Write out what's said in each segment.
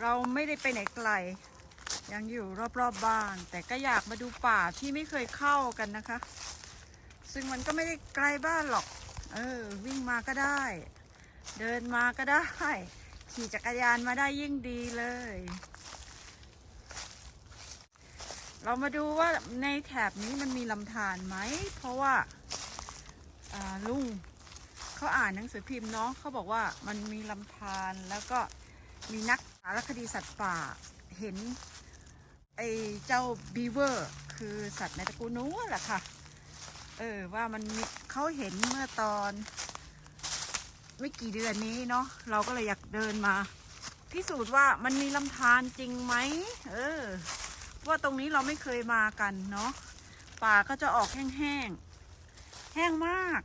เราไม่ได้ไปไหนไกล ยังอยู่รอบๆบบ้าน แต่ก็อยากมาดูป่าที่ไม่เคยเข้ากันนะคะ ซึ่งมันก็ไม่ได้ไกลบ้านหรอก เออ วิ่งมาก็ได้ เดินมาก็ได้ ขี่จักรยานมาได้ยิ่งดีเลย เรามาดูว่าในแถบนี้มันมีลำธารไหม เพราะว่าอ่าลุง เขาอ่านหนังสือพิมพ์เนาะเขาบอกว่ามันมีลำธารแล้วก็มีนักสารคดีสัตว์ป่าเห็นไอ้เจ้าบีเวอร์คือสัตว์ในตระกูลนู้นแหละค่ะ เออว่ามันมีเขาเห็นเมื่อตอน ไม่กี่เดือนนี้เนาะเราก็เลยอยากเดินมา พิสูจน์ว่ามันมีลำธารจริงไหมเออว่าตรงนี้เราไม่เคยมากันเนาะป่าก็จะออกแห้งๆแห้งมาก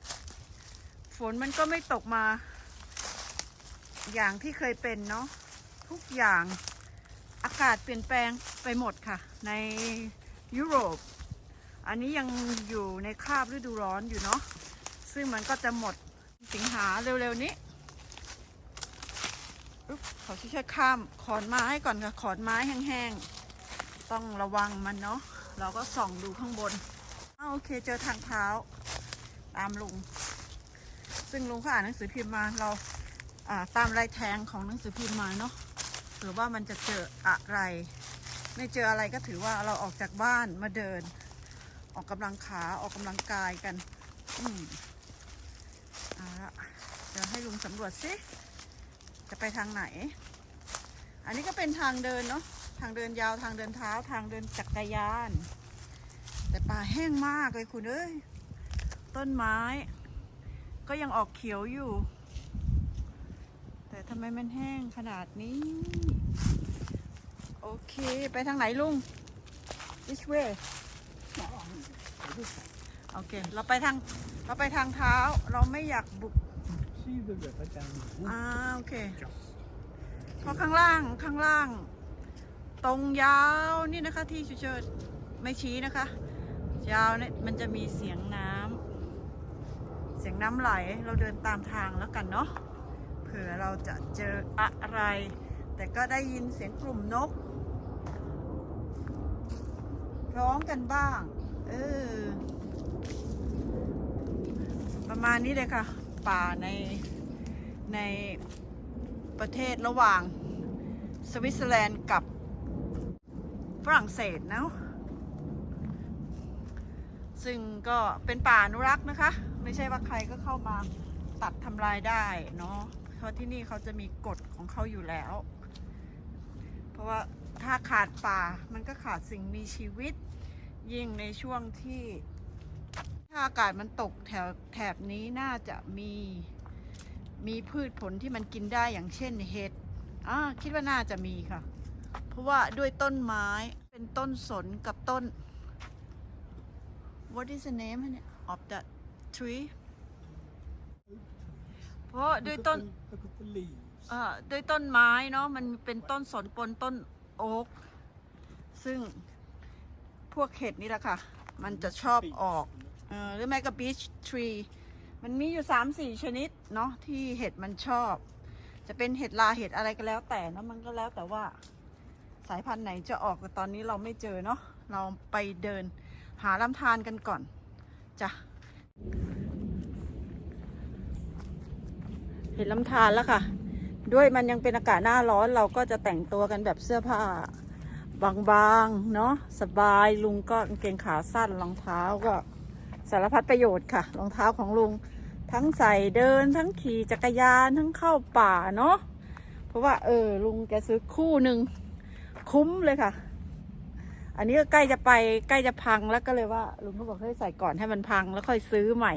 นมันก็ไม่ตกมา อย่างที่เคยเป็นเนาะทุกอย่างอากาศเปลี่ยนแปลงไปหมดค่ะ ในยุโรป อันนี้ยังอยู่ในคาบฤดูร้อนอยู่เนาะซึ่งมันก็จะหมดสิงหาเร็วๆนี้อุ๊บขอช่วยข้ามขอนไม้ก่อนค่ะขอนไม้แห้งๆ ต้องระวังมันเนาะเราก็ส่องดูข้างบนอ้าวโอเคเจอทางเท้า ตามลุง ซึ่งลุงเขาอ่านหนังสือพิมพ์มาเราตามลายแทงของหนังสือพิมพ์มาเนาะเผื่อว่ามันจะเจออะไร ไม่เจออะไรก็ถือว่าเราออกจากบ้านมาเดิน ออกกำลังขาออกกำลังกายกัน อืมเอาละเดี๋ยวให้ลุงสำรวจสิจะไปทางไหน อันนี้ก็เป็นทางเดินเนาะทางเดินยาวทางเดินเท้าทางเดินจักรยาน แต่ป่าแห้งมากเลยคุณเอ้ยต้นไม้ ก็ยังออกเขียวอยู่ แต่ทำไมมันแห้งขนาดนี้ โอเค ไปทางไหนลุง which way โอเค เราไปทาง เราไปทางเท้า เราไม่อยากบุก See the river down there. อ่า โอเค Just เพราะข้างล่าง ข้างล่าง ตรงยาวนี่นะคะที่ชูเชิดไม่ชี้นะคะ ยาวเนี่ยมันจะมีเสียงน้ำ เสียงน้ำไหลเราเดินตามทางแล้วกันเนาะเผื่อเราจะเจออะไร แต่ก็ได้ยินเสียงกลุ่มนก ร้องกันบ้าง เออ ประมาณนี้เลยค่ะ ป่าในในประเทศระหว่างสวิตเซอร์แลนด์กับฝรั่งเศสเนาะซึ่งก็เป็นป่าอนุรักษ์นะคะ ไม่ใช่ว่าใครก็เข้ามาตัดทำลายได้เนาะเพราะที่นี่เขาจะมีกฎของเขาอยู่แล้ว เพราะว่าถ้าขาดป่ามันก็ขาดสิ่งมีชีวิต ยิ่งในช่วงที่ถ้าอากาศมันตกแถวแถบนี้น่าจะมีมีพืชผลที่มันกินได้อย่างเช่นเห็ดอ่าคิดว่าน่าจะมีค่ะ เพราะว่าด้วยต้นไม้เป็นต้นสนกับต้น what is the name นี่ย of that tree เพราะด้วยต้น look at the leaves. เอ่อด้วยต้นไม้เนาะมันเป็นต้นสนปนต้นโอ๊กซึ่งพวกเห็ดนี่แหละค่ะ มันจะชอบออกเออหรือไม่ก็บีชทรีมันมีอยู่สามสี่ชนิดเนาะที่เห็ดมันชอบ จะเป็นเห็ดลาเห็ดอะไรก็แล้วแต่เนอะมันก็แล้วแต่ว่าสายพันธุ์ไหนจะออกแต่ตอนนี้เราไม่เจอเนาะเราไปเดินหาลำธารกันก่อนจ้ะ เห็นลำธารแล้วค่ะ ด้วยมันยังเป็นอากาศหน้าร้อนเราก็จะแต่งตัวกันแบบเสื้อผ้า บางๆ เนาะสบายลุงก็กางเกงขาสั้นรองเท้าก็สารพัดประโยชน์ค่ะ รองเท้าของลุง ทั้งใส่เดินทั้งขี่จักรยานทั้งเข้าป่าเนาะเพราะว่าเออลุงแกซื้อคู่หนึ่งคุ้มเลยค่ะ อันนี้ก็ใกล้จะไปใกล้จะพังแล้วก็เลยว่าลุงก็บอกให้ใส่ก่อนให้มันพังแล้วค่อยซื้อใหม่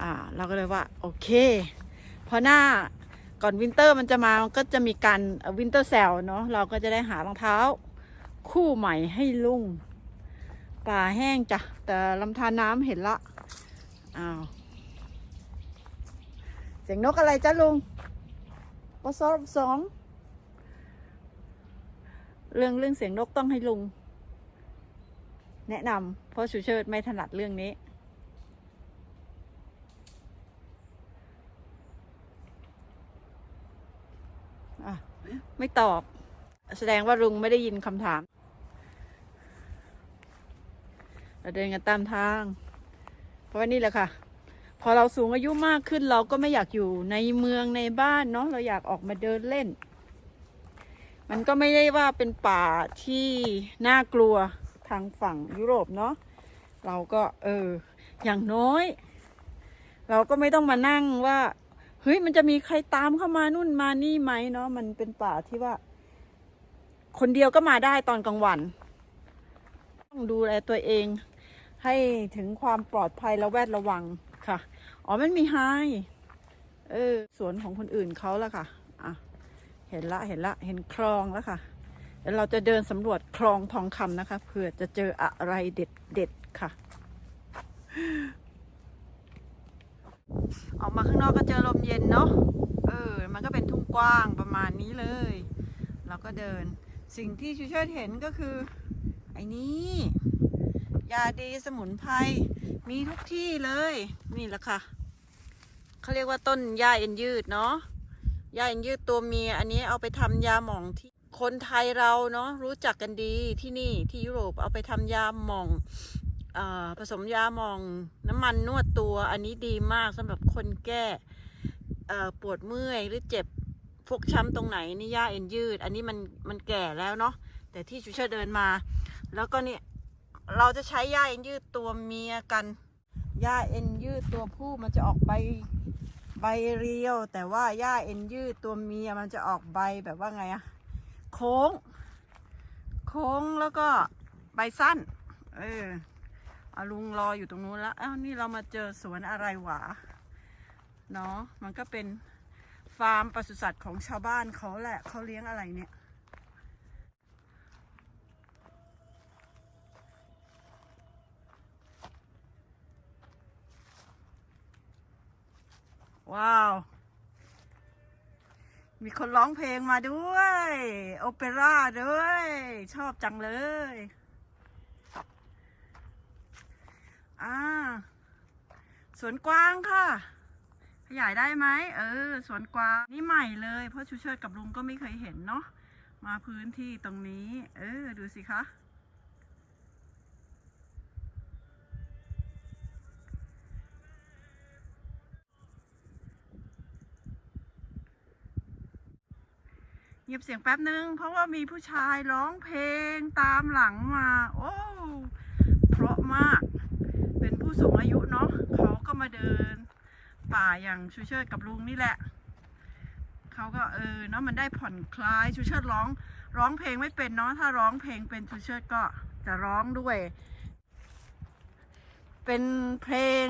อ่า เราก็เลยว่า โอเคเพราะหน้าก่อนวินเตอร์มันจะมามันก็จะมีการวินเตอร์แซลเนาะเราก็จะได้หารองเท้า คู่ใหม่ให้ลุงป่าแห้งจ้ะแต่ลำธารน้ำเห็นละอ้าวเสียงนกอะไรจ้ะลุงปสอสองเรื่องเรื่องเสียงนกต้องให้ลุง แนะนำเพราะชูเชิดไม่ถนัดเรื่องนี้อะไม่ตอบ แสดงว่าลุงไม่ได้ยินคำถาม เราเดินกันตามทาง เพราะว่านี่แหละค่ะ พอเราสูงอายุมากขึ้นเราก็ไม่อยากอยู่ในเมืองในบ้านเนาะเราอยากออกมาเดินเล่น มันก็ไม่ได้ว่าเป็นป่าที่น่ากลัว ทางฝั่งยุโรปเนาะเราก็เออ อย่างน้อย เราก็ไม่ต้องมานั่งว่าเฮ้ยมันจะมีใครตามเข้ามานู่นมานี่ไหมเนาะมันเป็นป่าที่ว่า คนเดียวก็มาได้ตอนกลางวัน ต้องดูแลตัวเอง ให้ถึงความปลอดภัยและแวดระวังค่ะ อ๋อมันมีไฮเออสวนของคนอื่นเขาแล้วค่ะ อะ เห็นละเห็นละเห็นคลองแล้วค่ะ เดี๋ยวเราจะเดินสำรวจคลองทองคำนะคะเผื่อจะเจออะไรเด็ดเด็ดๆค่ะ ออกมาข้างนอกก็เจอลมเย็นเนาะเออ มันก็เป็นทุ่งกว้างประมาณนี้เลย เราก็เดินสิ่งที่ชูเชิดเห็นก็คือ ไอ้นี้ยาดีสมุนไพรมีทุกที่เลย นี่แหละค่ะเขาเรียกว่าต้นหญ้าเอ็นยืดเนาะหญ้าเอ็นยืดตัวเมียอันนี้เอาไปทำยาหม่องที่ คนไทยเราเนาะรู้จักกันดีที่นี่ที่ยุโรปเอาไปทำยาหม่องอผสมยาหม่องน้ำมันนวดตัว อันนี้ดีมากสำหรับคนแก่ปวดเมื่อยหรือเจ็บฟกช้ำตรงไหนนี่หญ้าเอ็นยืด อันนี้มันมันแก่แล้วเนาะแต่ที่ชูเชอร์เดินมา แล้วก็เนี่ยเราจะใช้หญ้าเอ็นยืดตัวเมียกันหญ้าเอ็นยืดตัวผู้มันจะออกใบใบเรียว แต่ว่าหญ้าเอ็นยืดตัวเมียมันจะออกใบแบบว่าไงอะ โค้ง โค้งแล้วก็ใบสั้น เอออาลุงรออยู่ตรงนู้นแล้วอ้าวนี่เรามาเจอสวนอะไรหวาเนาะมันก็เป็นฟาร์มปศุสัตว์ของชาวบ้านเขาแหละเขาเลี้ยงอะไรเนี่ย ว้าว มีคนร้องเพลงมาด้วย โอเปร่าด้วย ชอบจังเลย อ่า สวนกวางค่ะ ขยายได้ไหม เออ สวนกวาง นี่ใหม่เลย เพราะชูเชิดกับลุงก็ไม่เคยเห็นเนาะ มาพื้นที่ตรงนี้ เออ ดูสิคะ เงียบเสียงแป๊บนึง เพราะว่ามีผู้ชายร้องเพลงตามหลังมา โอ้เพราะมาก เป็นผู้สูงอายุเนาะเขาก็มาเดิน ป่าอย่างชูเชิดกับลุงนี่แหละ เขาก็เออเนาะมันได้ผ่อนคลายชูเชิดร้อง ร้องเพลงไม่เป็นเนาะถ้าร้องเพลงเป็นชูเชิดก็จะร้องด้วย เป็นเพลง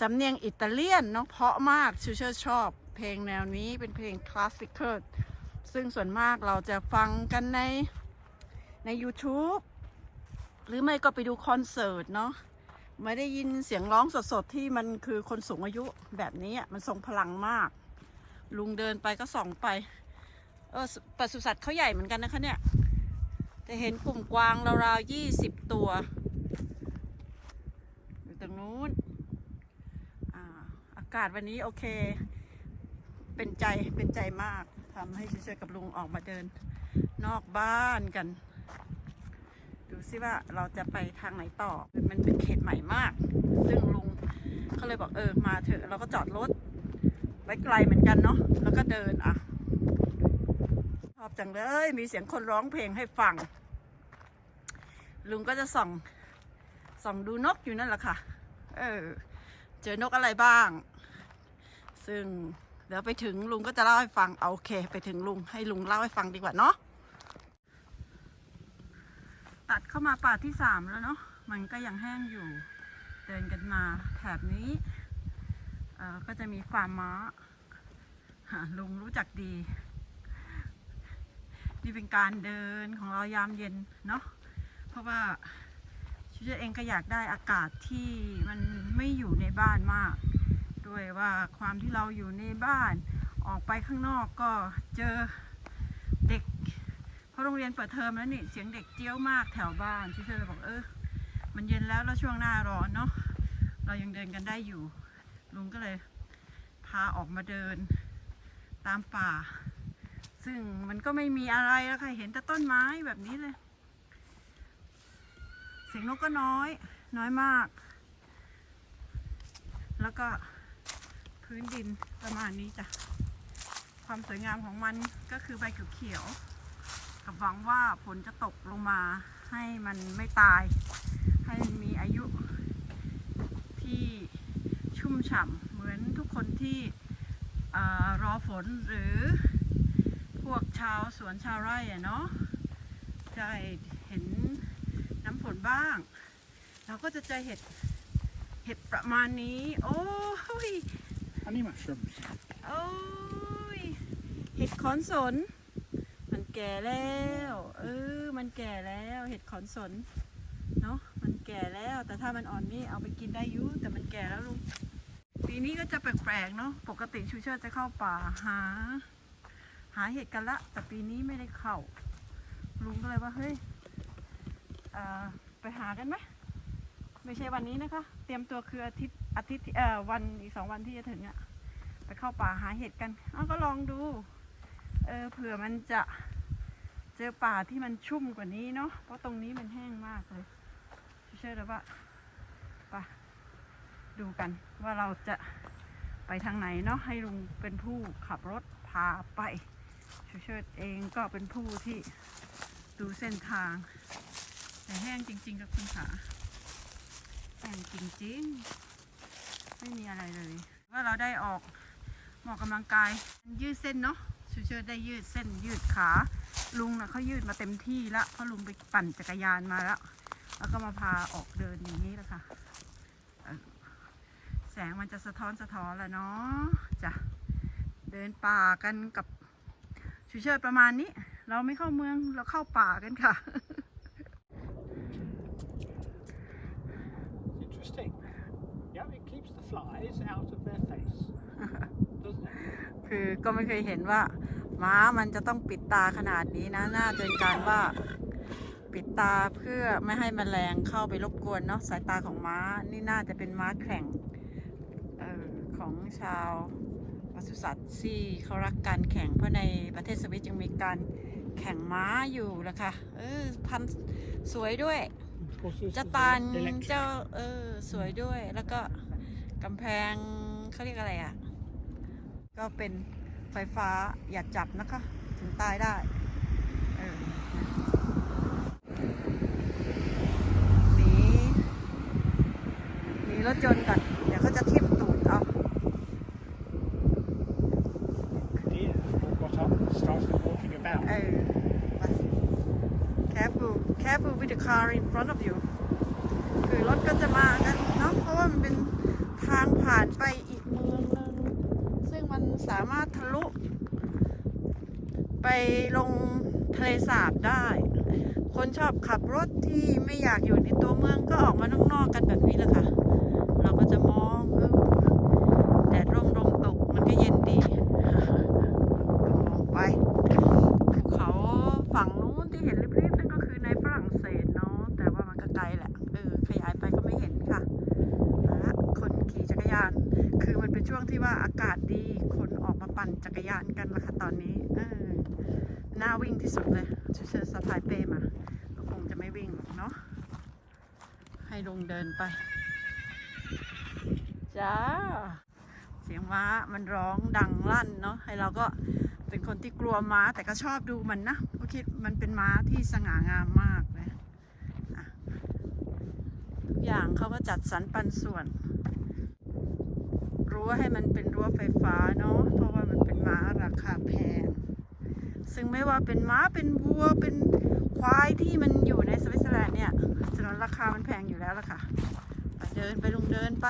สำเนียงอิตาเลียนเนาะเพราะมากชูเชิดชอบ เพลงแนวนี้เป็นเพลงคลาสสิคอล ซึ่งส่วนมากเราจะฟังกันในใน YouTube หรือไม่ก็ไปดูคอนเสิร์ตเนาะไม่ได้ยินเสียงร้องสดๆ ที่มันคือคนสูงอายุแบบนี้มันทรงพลังมาก ลุงเดินไปก็ส่องไป เออปศุสัตว์เขาใหญ่เหมือนกันนะคะเนี่ย จะเห็นกลุ่มกวางราวๆยี่สิบตัว อยู่ตรงนู้นอาอากาศวันนี้โอเค เป็นใจเป็นใจมาก ทำให้เชยๆกับลุงออกมาเดินนอกบ้านกัน ดูซิว่าเราจะไปทางไหนต่อ มันเป็นเขตใหม่มาก ซึ่งลุงเขาเลยบอกเออมาเถอะเราก็จอดรถไว้ไกลเหมือนกันเนาะแล้วก็เดินอะชอบจังเลยมีเสียงคนร้องเพลงให้ฟัง ลุงก็จะส่องส่องดูนกอยู่นั่นแหละค่ะ เออ เจอนกอะไรบ้าง ซึ่ง ดี๋ยวไปถึงลุงก็จะเล่าให้ฟังเอาโอเค ไปถึงลุงให้ลุงเล่าให้ฟังดีกว่าเนาะตัดเข้ามาป่าที่สามแล้วเนาะมันก็ยังแห้งอยู่ เดินกันมาแถบนี้ก็จะมีฟาร์มม้าลุงรู้จักดี นี่เป็นการเดินของเรายามเย็นเนาะเพราะว่าชิเจเองก็อยากได้อากาศที่มันไม่อยู่ในบ้านมาก ด้วยว่าความที่เราอยู่ในบ้าน ออกไปข้างนอกก็เจอเด็กเพราะโรงเรียนเปิดเทอมแล้วนี่เสียงเด็กเจี้ยวมากแถวบ้านที่เธอเลยบอกเออมันเย็นแล้วแล้วช่วงหน้าร้อนเนาะเรายังเดินกันได้อยู่ ลุงก็เลยพาออกมาเดินตามป่า ซึ่งมันก็ไม่มีอะไรแล้วค่ะเห็นแต่ต้นไม้แบบนี้เลย เสียงนกก็น้อย น้อยมาก แล้วก็ พื้นดินประมาณนี้จ้ะ ความสวยงามของมันก็คือใบเขียวๆกับหวังว่าฝนจะตกลงมาให้มันไม่ตาย ให้มันมีอายุที่ชุ่มฉ่ำเหมือนทุกคนที่อรอฝนหรือพวกชาวสวนชาวไร่อะเนาะจะเห็นน้ำฝนบ้าง เราก็จะเจอเห็ดเห็ดประมาณนี้ โอ้ย Honey mushrooms. โอ้ยเห็ดขอนสน มันแก่แล้ว เออ มันแก่แล้วเห็ดขอนสน เนาะมันแก่แล้ว แต่ถ้ามันอ่อนนี่เอาไปกินได้อยุแต่มันแก่แล้วลุง ปีนี้ก็จะแปลกๆเนาะ ปกติชูเชิดจะเข้าป่าหา หาเห็ดกันละ แต่ปีนี้ไม่ได้เข้า ลุงก็เลยว่าเฮ้ยเอ่อไปหากันไหม ไม่ใช่วันนี้นะคะ เตรียมตัวคืออาทิตย์อาทิตย์เอ่อวันอีกสองวันที่จะถึงอะไปเข้าป่าหาเห็ดกันเอาก็ลองดู เออเผื่อมันจะเจอป่าที่มันชุ่มกว่านี้เนาะเพราะตรงนี้มันแห้งมากเลยเชื่อเลยว่าไปดูกันว่าเราจะไปทางไหนเนาะให้ลุงเป็นผู้ขับรถพาไปเชิดเองก็เป็นผู้ที่ดูเส้นทาง แต่แห้งจริง ๆ กับคุณขา แห้งจริงๆ ไม่มีอะไรเลย ว่าเราได้ออกหมอกกำลังกาย ยืดเส้นเนาะชูเชิดได้ยืดเส้นยืดขา ลุงนะเขายืดมาเต็มที่แล้วเพราะลุงไปปั่นจักรยานมาแล้ว แล้วก็มาพาออกเดินอย่างนี้แหละค่ะ แสงมันจะสะท้อนสะท้อนแหล้วเนาะจ้ะเดินป่ากันกับชูเชิดประมาณนี้ เราไม่เข้าเมืองเราเข้าป่ากันค่ะ flies out of their face. Doesn't it? คือก็ไม่เคยเห็นว่า ม้ามันจะต้องปิดตาขนาดนี้นะ น่าจะเป็นการว่าปิดตาเพื่อไม่ให้มแมลงเข้าไปรบกวนเนาะสายตาของม้านี่น่าจะเป็นม้าแข่งเออของชาวปศุสัตว์ที่เขารักการแข่งเพราะในประเทศสวิตยังมีการแข่งม้าอยู่นะคะเออพันธุ์สวยด้วย Of course, this จะ is ตาน electric. เจ้าเออสวยด้วยแล้วก็ กำแพงเขาเรียกอะไรอะ ก็เป็นไฟฟ้าอย่าจับนะคะ ถึงตายได้เออหนีหนีรถยนต์ก่อน เดี๋ยวเขาจะทิ่มตูดเอา Deer all got up and started walking about. เออไป careful careful with the car in front of you คือรถก็จะมากันเนาะเพราะว่ามันเป็น ทางผ่านไปอีกเมืองหนึ่งซึ่งมันสามารถทะลุ ไปลงทะเลสาบได้ คนชอบขับรถที่ไม่อยากอยู่ในตัวเมืองก็ออกมาข้างนอกกันแบบนี้แหละค่ะ เราก็จะมองออแดดร่มลมตกมันก็เย็นดีมองไปภูเขาฝั่งนู้นที่เห็นริบ งที่ว่าอากาศดี คนออกมาปั่นจักรยานกันละค่ะตอนนี้ออน่าวิ่งที่สุดเลยชูเชอร์สะพายเป้มา ก็คงจะไม่วิ่งหรอกเนาะ ให้ลงเดินไป จ้า เสียงม้ามันร้องดังลั่นเนาะ ให้เราก็เป็นคนที่กลัวม้าแต่ก็ชอบดูมันนะเพราะคิดมันเป็นม้าที่สง่างามมากเลยอะทุกอย่างเขาก็จัดสรรปันส่วน รั้วให้มันเป็นรั้วไฟฟ้าเนาะเพราะว่ามันเป็นม้าราคาแพง ซึ่งไม่ว่าเป็นม้าเป็นวัวเป็นควายที่มันอยู่ในสวิตเซอร์แลนด์เนี่ยสนนราคามันแพงอยู่แล้วล่ะค่ะเดินไปลงเดินไป